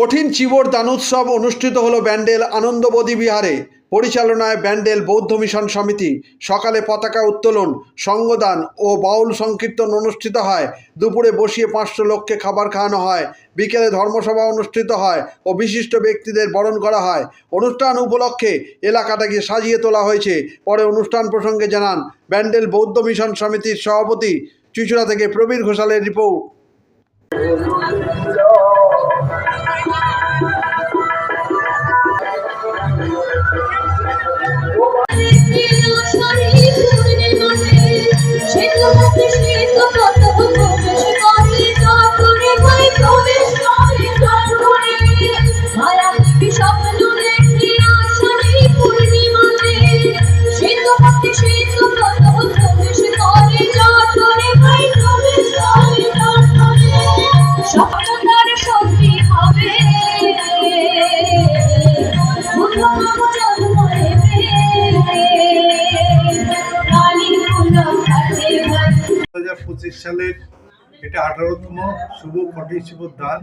কঠিন চিবর দানোৎসব অনুষ্ঠিত হলো ব্যান্ডেল আনন্দবদী বিহারে। পরিচালনায় ব্যান্ডেল বৌদ্ধ মিশন সমিতি। সকালে পতাকা উত্তোলন, সঙ্গদান ও বাউল সংকীর্তন অনুষ্ঠিত হয়। দুপুরে বসিয়ে পাঁচশো লোককে খাবার খাওয়ানো হয়। বিকেলে ধর্মসভা অনুষ্ঠিত হয় ও বিশিষ্ট ব্যক্তিদের বরণ করা হয়। অনুষ্ঠান উপলক্ষে এলাকাটাকে সাজিয়ে তোলা হয়েছে। পরে অনুষ্ঠান প্রসঙ্গে জানান ব্যান্ডেল বৌদ্ধ মিশন সমিতির সভাপতি চুচুড়া থেকে প্রবীর ঘোষালের রিপোর্ট। পঁচিশ সালের এটা আঠারোতম শুভ কঠিন শিবর দান।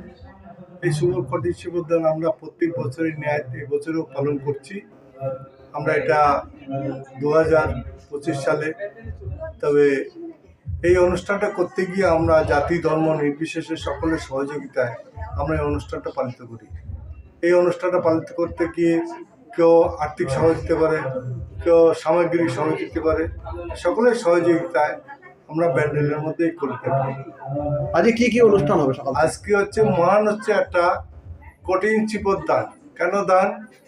এই কঠিন শিবর আমরা প্রত্যেক বছরের ন্যায় এই বছরেও পালন করছি। আমরা এটা দু হাজার পঁচিশ সালে। তবে এই অনুষ্ঠানটা করতে গিয়ে আমরা জাতি, ধর্ম নির্বিশেষে সকলের সহযোগিতায় আমরা এই অনুষ্ঠানটা পালিত করি। এই অনুষ্ঠানটা পালিত করতে গিয়ে কেউ আর্থিক সহযোগিতা পারে, কেউ সামগ্রিক সহযোগিতা পারে, সকলের সহযোগিতায় আমরা ব্যান্ডেলের মধ্যেই করে থাকি। আজকে কি কি অনুষ্ঠান হবে সকাল আজকে হচ্ছে মহান হচ্ছে একটা কঠিন চিপর দান। কেন দান?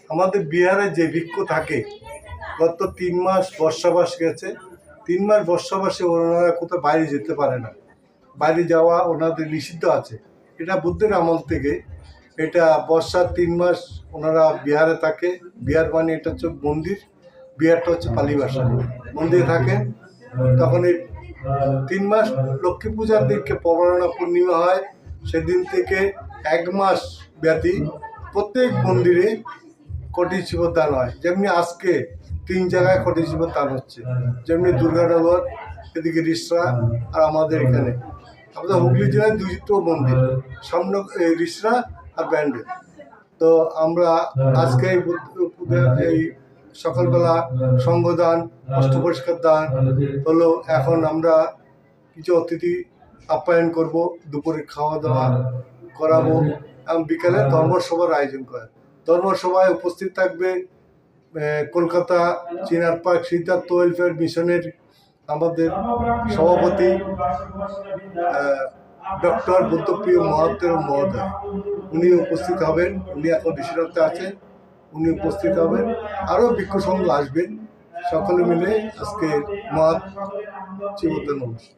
আমাদের বিহারে যে বৃক্ষ থাকে গত তিন মাস বর্ষাবাস গেছে। তিন মাস বর্ষাবাসে ওনারা কোথাও বাইরে যেতে পারে না। বাইরে যাওয়া ওনাদের নিষিদ্ধ আছে। এটা বুদ্ধের আমল থেকে। এটা বর্ষার তিন মাস ওনারা বিহারে থাকে। বিহার মানে এটা হচ্ছে মন্দির বিহারটা হচ্ছে পালি ভাষা। মন্দিরে থাকে তখন এই তিন মাস লক্ষ্মী পূজার দিনকে পবরণা পূর্ণিমা হয়। সেদিন থেকে এক মাস ব্যাপী প্রত্যেক মন্দিরে কোটি শিবর দান হয়। যেমনি আজকে তিন জায়গায় কোটি শিবর দান হচ্ছে। যেমনি দুর্গানগর, এদিকে রিসরা আর আমাদের এখানে। আমাদের হুগলি জেলায় দুটো মন্দির সামনে রিসরা আর ব্যান্ডেল। তো আমরা আজকে এই সকালবেলা সঙ্গদান অস্ত্র পরিষ্কার দান, হলো এখন আমরা কিছু অতিথি আপ্যায়ন করব দুপুরে খাওয়া দাওয়া করাবো, এবং বিকালে ধর্মসভার আয়োজন করে। ধর্মসভায় উপস্থিত থাকবে কলকাতা চিনার পার্ক সিদ্ধার্থ ওয়েলফেয়ার মিশনের আমাদের সভাপতি ডক্টর বুদ্ধপ্রিয় মহাত্মের মহোদয়। উনি উপস্থিত হবেন, উনি এখন ঋষিরত্বে আছেন। উনি উপস্থিত হবেন। আরও বৃক্ষ সংঘ আসবেন সকলে মিলে আজকে মহাৎ চিবতন অনুষ্ঠান।